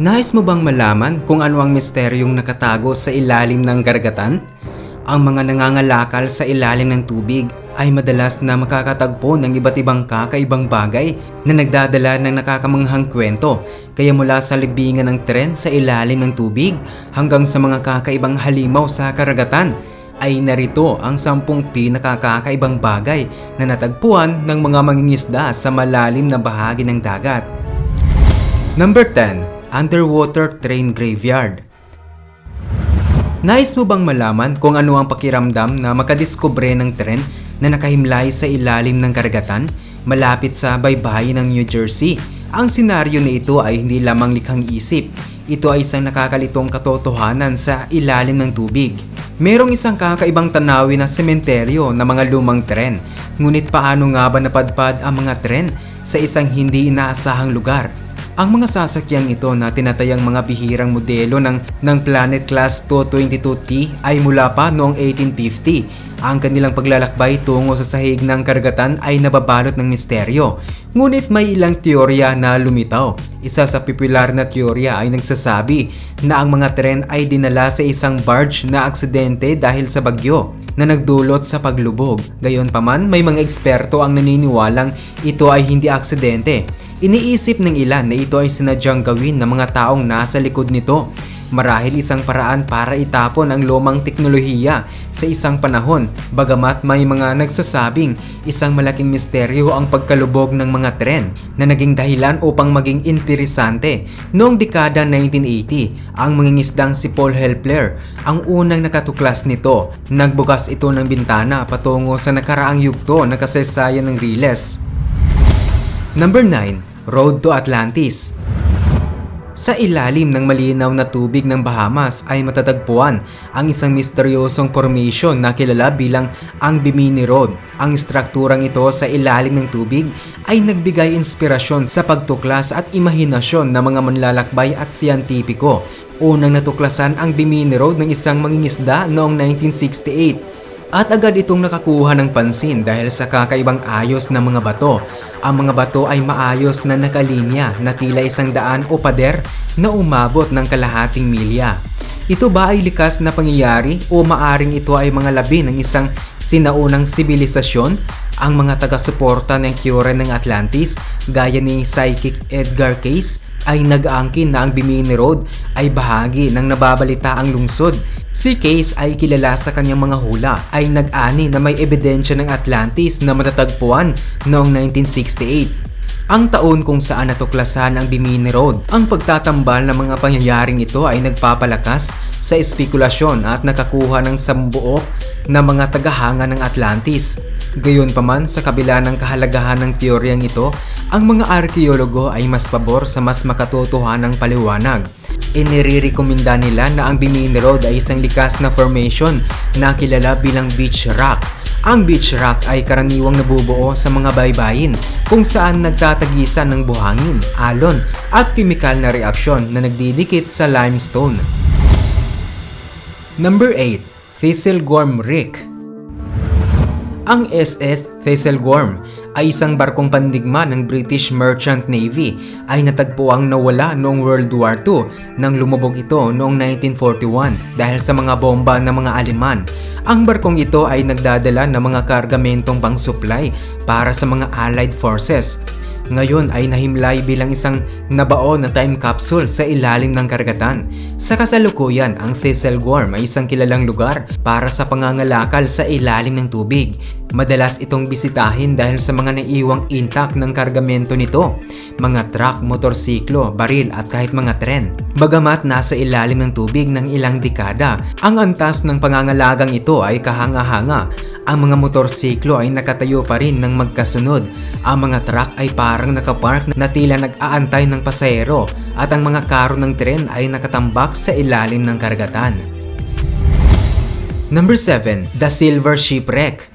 Nais mo bang malaman kung ano ang misteryong nakatago sa ilalim ng karagatan? Ang mga nangangalakal sa ilalim ng tubig ay madalas na makakatagpo ng iba't ibang kakaibang bagay na nagdadala ng nakakamanghang kwento kaya mula sa libingan ng tren sa ilalim ng tubig hanggang sa mga kakaibang halimaw sa karagatan ay narito ang sampung pinakakakaibang bagay na natagpuan ng mga mangingisda sa malalim na bahagi ng dagat. Number 10. Underwater Train Graveyard Nais mo bang malaman kung ano ang pakiramdam na makadiskubre ng tren na nakahimlay sa ilalim ng karagatan malapit sa baybayin ng New Jersey? Ang senaryo na ito ay hindi lamang likhang isip. Ito ay isang nakakalitong katotohanan sa ilalim ng tubig. Merong isang kakaibang tanawin na sementeryo na mga lumang tren. Ngunit paano nga ba napadpad ang mga tren sa isang hindi inaasahang lugar? Ang mga sasakyang ito na tinatayang mga bihirang modelo ng, ng Planet Class 222T ay mula pa noong 1850. Ang kanilang paglalakbay tungo sa sahig ng karagatan ay nababalot ng misteryo. Ngunit may ilang teorya na lumitaw. Isa sa popular na teorya ay nagsasabi na ang mga tren ay dinala sa isang barge na aksidente dahil sa bagyo na nagdulot sa paglubog. Gayonpaman, may mga eksperto ang naniniwalang ito ay hindi aksidente Iniisip ng ilan na ito ay sinadyang gawin ng mga taong nasa likod nito. Marahil isang paraan para itapon ang lumang teknolohiya sa isang panahon bagamat may mga nagsasabing isang malaking misteryo ang pagkalubog ng mga tren na naging dahilan upang maging interesante. Noong dekada 1980, ang mangingisdang si Paul Helpler ang unang nakatuklas nito. Nagbukas ito ng bintana patungo sa nakaraang yugto ng kasaysayan ng Riles. Number 9 Road to Atlantis. Sa ilalim ng malinaw na tubig ng Bahamas ay matatagpuan ang isang misteryosong formation na kilala bilang ang Bimini Road. Ang strukturang ito sa ilalim ng tubig ay nagbigay inspirasyon sa pagtuklas at imahinasyon ng mga manlalakbay at siyentipiko. Unang natuklasan ang Bimini Road ng isang mangingisda noong 1968 at agad itong nakakuha ng pansin dahil sa kakaibang ayos ng mga bato ang mga bato ay maayos na nakalinya na tila isang daan o pader na umabot ng kalahating milya. Ito ba ay likas na pangyayari o maaring ito ay mga labi ng isang sinaunang sibilisasyon? Ang mga taga-suporta ng Cure ng Atlantis gaya ni Psychic Edgar Case ay nag-aangkin na ang Bimini Road ay bahagi ng nababalita ang lungsod Si Case ay kilala sa kanyang mga hula ay nag-ani na may ebidensya ng Atlantis na matatagpuan noong 1968 ang taon kung saan natuklasan ang Bimini Road. Ang pagtatambal ng mga pangyayaring ito ay nagpapalakas sa espekulasyon at nakakuha ng sambuok na mga tagahanga ng Atlantis. Gayunpaman sa kabila ng kahalagahan ng teoryang ito, ang mga arkeologo ay mas pabor sa mas makatotohanang paliwanag. Inirekomenda nila na ang Bimini Road ay isang likas na formation na kilala bilang beach rock. Ang beach rock ay karaniwang nabubuo sa mga baybayin kung saan nagtatagisan ng buhangin, alon at kimikal na reaksyon na nagdidikit sa limestone. Number 8. Thistlegorm Rick Ang SS Thistlegorm ay isang barkong pandigma ng British Merchant Navy ay natagpuang nawala noong World War II nang lumubog ito noong 1941 dahil sa mga bomba ng mga Aleman. Ang barkong ito ay nagdadala ng mga kargamentong pang-supply para sa mga Allied forces ngayon ay nahimlay bilang isang nabaon na time capsule sa ilalim ng karagatan. Sa kasalukuyan, ang Thistlegorm ay isang kilalang lugar para sa pangangalakal sa ilalim ng tubig. Madalas itong bisitahin dahil sa mga naiiwang intact ng kargamento nito, mga truck, motorsiklo, baril at kahit mga tren. Bagamat nasa ilalim ng tubig ng ilang dekada, ang antas ng pangangalagang ito ay kahanga-hanga. Ang mga motorsiklo ay nakatayo pa rin ng magkasunod. Ang mga truck ay parang nakapark na tila nag-aantay ng pasahero at ang mga karo ng tren ay nakatambak sa ilalim ng karagatan. Number 7. The Silver Shipwreck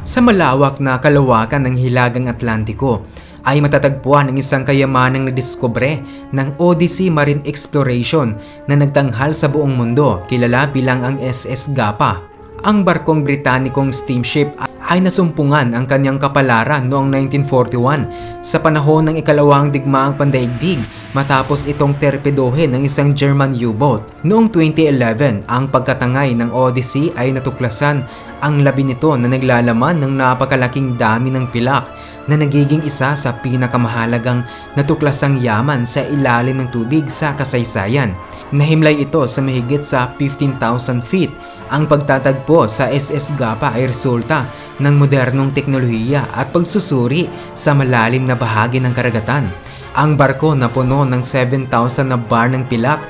sa malawak na kalawakan ng Hilagang Atlantiko ay matatagpuan ang isang kayamanang nadiskubre ng Odyssey Marine Exploration na nagtanghal sa buong mundo kilala bilang ang SS Gapa. Ang barkong Britanikong steamship ay nasumpungan ang kanyang kapalaran noong 1941 sa panahon ng ikalawang digmaang pandaigdig matapos itong terpedohin ng isang German U-boat. Noong 2011, ang pagkatangay ng Odyssey ay natuklasan ang labi nito na naglalaman ng napakalaking dami ng pilak na nagiging isa sa pinakamahalagang natuklasang yaman sa ilalim ng tubig sa kasaysayan. Nahimlay ito sa mahigit sa 15,000 feet. Ang pagtatagpo sa SS Gapa ay resulta ng modernong teknolohiya at pagsusuri sa malalim na bahagi ng karagatan. Ang barko na puno ng 7,000 na bar ng pilak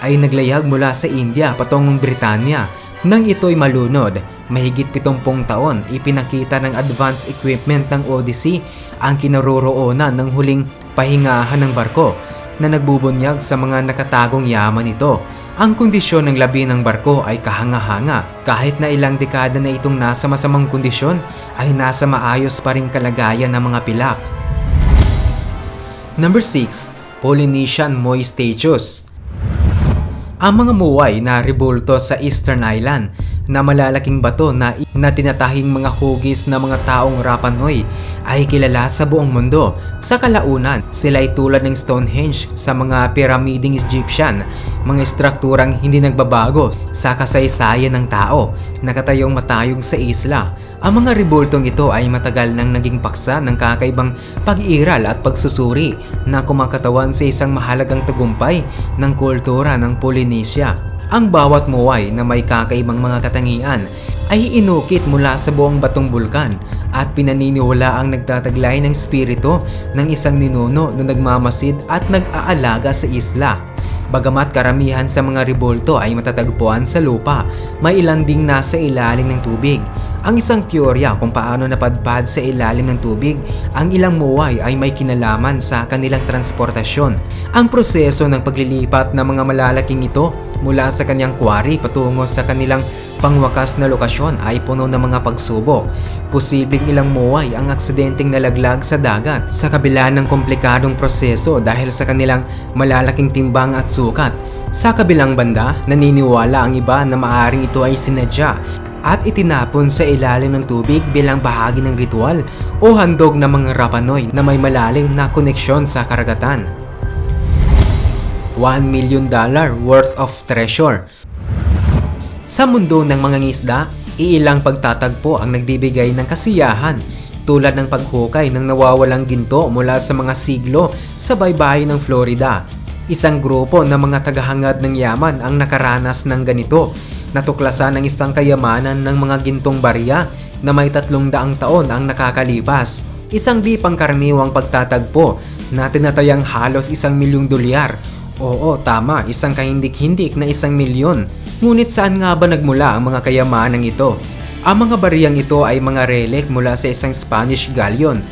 ay naglayag mula sa India patungong Britanya. Nang ito'y malunod, mahigit 70 taon ipinakita ng advanced equipment ng Odyssey ang kinaroroonan ng huling pahingahan ng barko na nagbubunyag sa mga nakatagong yaman nito. Ang kondisyon ng labi ng barko ay kahanga-hanga. Kahit na ilang dekada na itong nasa masamang kondisyon, ay nasa maayos pa rin kalagayan ng mga pilak. Number 6. Polynesian Moistaceous Ang mga muway na rebulto sa Eastern Island na malalaking bato na, na tinatahing mga hugis na mga taong Rapa Nui ay kilala sa buong mundo. Sa kalaunan, sila ay tulad ng Stonehenge sa mga piramiding Egyptian, mga strukturang hindi nagbabago sa kasaysayan ng tao, nakatayong matayog sa isla. Ang mga rebultong ito ay matagal nang naging paksa ng kakaibang pag-iral at pagsusuri na kumakatawan sa isang mahalagang tagumpay ng kultura ng Polynesia. Ang bawat muway na may kakaibang mga katangian ay inukit mula sa buong batong bulkan at pinaniniwala ang nagtataglay ng spirito ng isang ninuno na nagmamasid at nag-aalaga sa isla. Bagamat karamihan sa mga rebulto ay matatagpuan sa lupa, may ilan ding nasa ilalim ng tubig. Ang isang teorya kung paano napadpad sa ilalim ng tubig, ang ilang muway ay may kinalaman sa kanilang transportasyon. Ang proseso ng paglilipat ng mga malalaking ito mula sa kanyang quarry patungo sa kanilang pangwakas na lokasyon ay puno ng mga pagsubok. Posibleng ilang muway ang aksidenteng nalaglag sa dagat sa kabila ng komplikadong proseso dahil sa kanilang malalaking timbang at sukat. Sa kabilang banda, naniniwala ang iba na maaring ito ay sinadya at itinapon sa ilalim ng tubig bilang bahagi ng ritual o handog ng mga Rapanoy na may malalim na koneksyon sa karagatan. 1 million dollar worth of treasure. Sa mundo ng mga ngisda, iilang pagtatagpo ang nagbibigay ng kasiyahan tulad ng paghukay ng nawawalang ginto mula sa mga siglo sa baybayin ng Florida. Isang grupo ng mga tagahangad ng yaman ang nakaranas ng ganito. Natuklasan ng isang kayamanan ng mga gintong barya na may tatlong daang taon ang nakakalipas. Isang di pangkaraniwang pagtatagpo na tinatayang halos isang milyong dolyar Oo, tama, isang kahindik-hindik na isang milyon. Ngunit saan nga ba nagmula ang mga kayamanang ito? Ang mga bariyang ito ay mga relic mula sa isang Spanish galleon,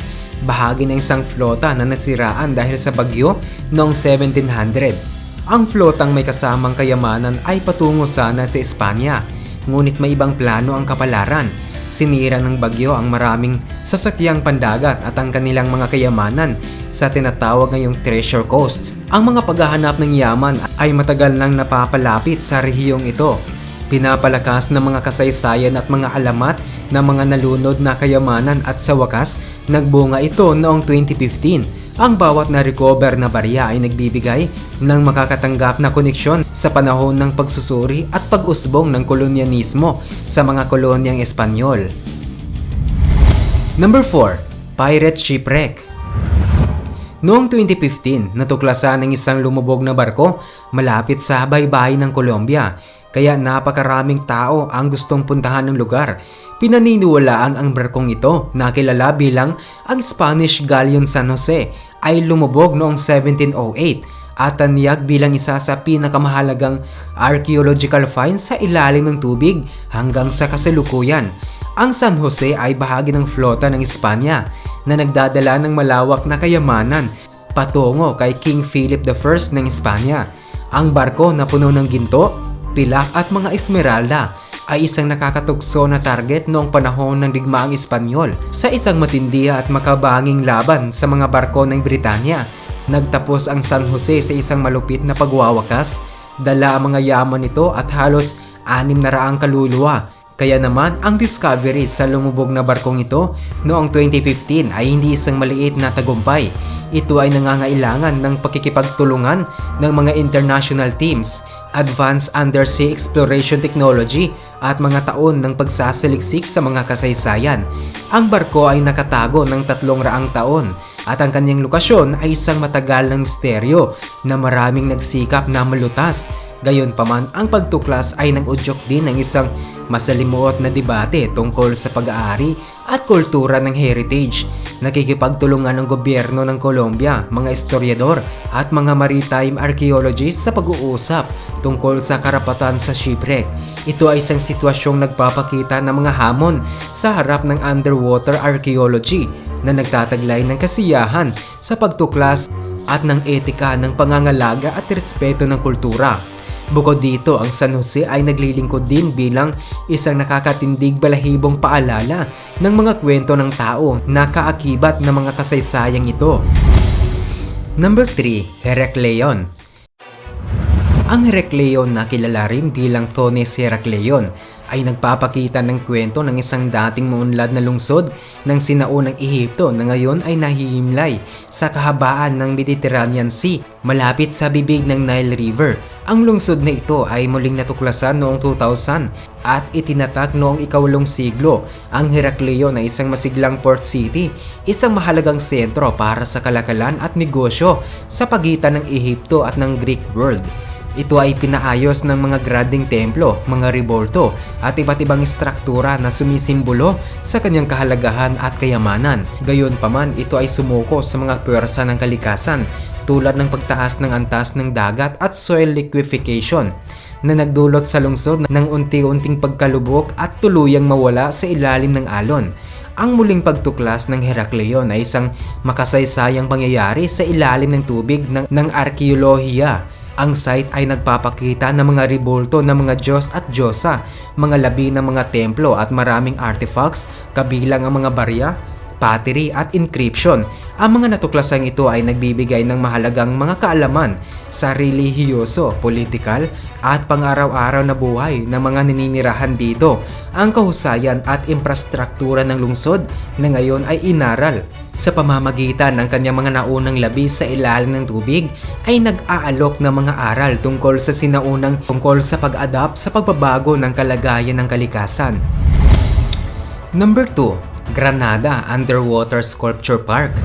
bahagi ng isang flota na nasiraan dahil sa bagyo noong 1700. Ang flotang may kasamang kayamanan ay patungo sana sa Espanya, ngunit may ibang plano ang kapalaran Sinira ng bagyo ang maraming sasakyang pandagat at ang kanilang mga kayamanan sa tinatawag ngayong treasure coasts. Ang mga paghahanap ng yaman ay matagal nang napapalapit sa rehiyong ito. Pinapalakas ng mga kasaysayan at mga alamat ng mga nalunod na kayamanan at sa wakas, nagbunga ito noong 2015 ang bawat na-recover na barya ay nagbibigay ng makakatanggap na koneksyon sa panahon ng pagsusuri at pag-usbong ng kolonyanismo sa mga kolonyang Espanyol. Number 4. Pirate Shipwreck Noong 2015, natuklasan ng isang lumubog na barko malapit sa baybayin ng Colombia kaya napakaraming tao ang gustong puntahan ng lugar. Pinaniniwalaan ang barkong ito na kilala bilang ang Spanish Galleon San Jose ay lumubog noong 1708 at taniyag bilang isa sa pinakamahalagang archaeological finds sa ilalim ng tubig hanggang sa kasalukuyan. Ang San Jose ay bahagi ng flota ng Espanya na nagdadala ng malawak na kayamanan patungo kay King Philip I ng Espanya. Ang barko na puno ng ginto, pilak at mga esmeralda ay isang nakakatugso na target noong panahon ng digmaang Espanyol sa isang matindi at makabanging laban sa mga barko ng Britanya. Nagtapos ang San Jose sa isang malupit na pagwawakas, dala ang mga yaman nito at halos anim na raang kaluluwa. Kaya naman ang discovery sa lumubog na barkong ito noong 2015 ay hindi isang maliit na tagumpay. Ito ay nangangailangan ng pakikipagtulungan ng mga international teams, advanced undersea exploration technology at mga taon ng pagsasaliksik sa mga kasaysayan. Ang barko ay nakatago ng tatlong raang taon at ang kanyang lokasyon ay isang matagal ng misteryo na maraming nagsikap na malutas. Gayunpaman, ang pagtuklas ay nag-udyok din ng isang masalimuot na debate tungkol sa pag-aari at kultura ng heritage. Nakikipagtulungan ng gobyerno ng Colombia, mga historiador at mga maritime archaeologists sa pag-uusap tungkol sa karapatan sa shipwreck. Ito ay isang sitwasyong nagpapakita ng mga hamon sa harap ng underwater archaeology na nagtataglay ng kasiyahan sa pagtuklas at ng etika ng pangangalaga at respeto ng kultura. Bukod dito, ang San Jose ay naglilingkod din bilang isang nakakatindig balahibong paalala ng mga kwento ng tao na kaakibat ng mga kasaysayang ito. Number 3, Herakleion ang Herakleion na kilala rin bilang Thonis Herakleion ay nagpapakita ng kwento ng isang dating maunlad na lungsod ng sinaunang Ehipto na ngayon ay nahihimlay sa kahabaan ng Mediterranean Sea malapit sa bibig ng Nile River. Ang lungsod na ito ay muling natuklasan noong 2000 at itinatag noong ikawalong siglo. Ang Herakleion ay isang masiglang port city, isang mahalagang sentro para sa kalakalan at negosyo sa pagitan ng Ehipto at ng Greek world. Ito ay pinaayos ng mga granding templo, mga ribolto at iba't ibang struktura na sumisimbolo sa kanyang kahalagahan at kayamanan. Gayunpaman, ito ay sumuko sa mga pwersa ng kalikasan tulad ng pagtaas ng antas ng dagat at soil liquefaction na nagdulot sa lungsod ng unti-unting pagkalubog at tuluyang mawala sa ilalim ng alon. Ang muling pagtuklas ng Herakleion ay isang makasaysayang pangyayari sa ilalim ng tubig ng, ng arkeolohiya ang site ay nagpapakita ng mga ribolto ng mga Diyos at Diyosa, mga labi ng mga templo at maraming artifacts kabilang ang mga barya, pottery at encryption. Ang mga natuklasang ito ay nagbibigay ng mahalagang mga kaalaman sa relihiyoso, politikal at pang-araw-araw na buhay ng mga naninirahan dito. Ang kahusayan at infrastruktura ng lungsod na ngayon ay inaral sa pamamagitan ng kanyang mga naunang labi sa ilalim ng tubig ay nag-aalok ng mga aral tungkol sa sinaunang tungkol sa pag-adapt sa pagbabago ng kalagayan ng kalikasan. Number 2, Granada Underwater Sculpture Park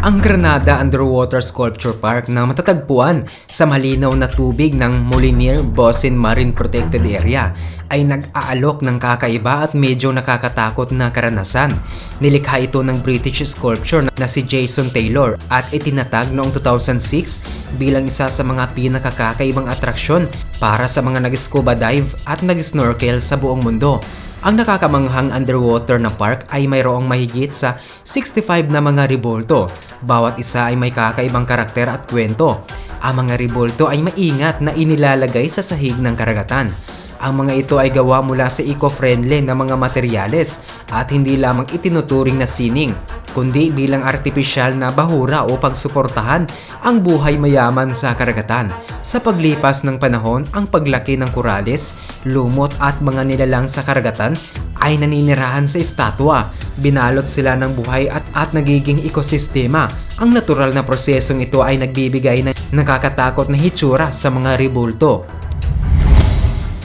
ang Granada Underwater Sculpture Park na matatagpuan sa malinaw na tubig ng Molinier Bosin Marine Protected Area ay nag-aalok ng kakaiba at medyo nakakatakot na karanasan. Nilikha ito ng British sculpture na si Jason Taylor at itinatag noong 2006 bilang isa sa mga pinakakakaibang atraksyon para sa mga nag-scuba dive at nag-snorkel sa buong mundo. Ang nakakamanghang underwater na park ay mayroong mahigit sa 65 na mga ribolto. Bawat isa ay may kakaibang karakter at kwento. Ang mga ribolto ay maingat na inilalagay sa sahig ng karagatan. Ang mga ito ay gawa mula sa eco-friendly na mga materyales at hindi lamang itinuturing na sining, kundi bilang artipisyal na bahura upang suportahan ang buhay mayaman sa karagatan. Sa paglipas ng panahon, ang paglaki ng korales, lumot at mga nilalang sa karagatan ay naninirahan sa estatwa. Binalot sila ng buhay at, at nagiging ekosistema. Ang natural na prosesong ito ay nagbibigay ng nakakatakot na hitsura sa mga ribulto.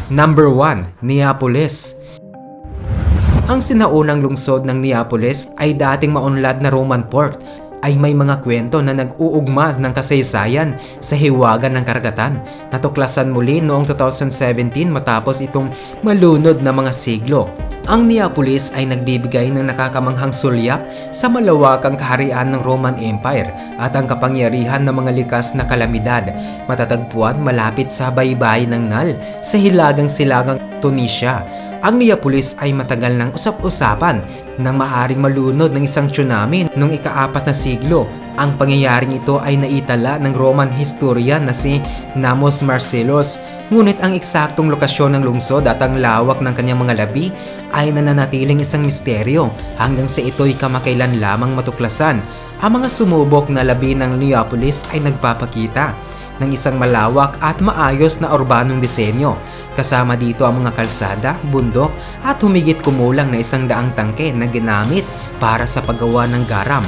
Number 1, Neapolis. Ang sinaunang lungsod ng Neapolis ay dating maunlad na Roman port ay may mga kwento na nag-uugma ng kasaysayan sa hiwagan ng karagatan. Natuklasan muli noong 2017 matapos itong malunod na mga siglo. Ang Neapolis ay nagbibigay ng nakakamanghang sulyap sa malawakang kaharian ng Roman Empire at ang kapangyarihan ng mga likas na kalamidad. Matatagpuan malapit sa baybay ng Nal sa hilagang silagang Tunisia. Ang Neapolis ay matagal ng usap-usapan nang maaring malunod ng isang tsunami noong ikaapat na siglo. Ang pangyayaring ito ay naitala ng Roman historian na si Namos Marcellus. Ngunit ang eksaktong lokasyon ng lungsod at ang lawak ng kanyang mga labi ay nananatiling isang misteryo hanggang sa ito'y kamakailan lamang matuklasan. Ang mga sumubok na labi ng Neapolis ay nagpapakita ng isang malawak at maayos na urbanong disenyo. Kasama dito ang mga kalsada, bundok at humigit kumulang na isang daang tangke na ginamit para sa paggawa ng garam.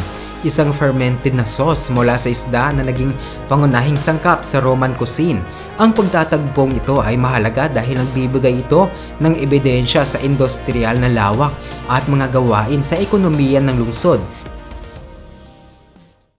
Isang fermented na sauce mula sa isda na naging pangunahing sangkap sa Roman cuisine. Ang pagtatagpong ito ay mahalaga dahil nagbibigay ito ng ebidensya sa industrial na lawak at mga gawain sa ekonomiya ng lungsod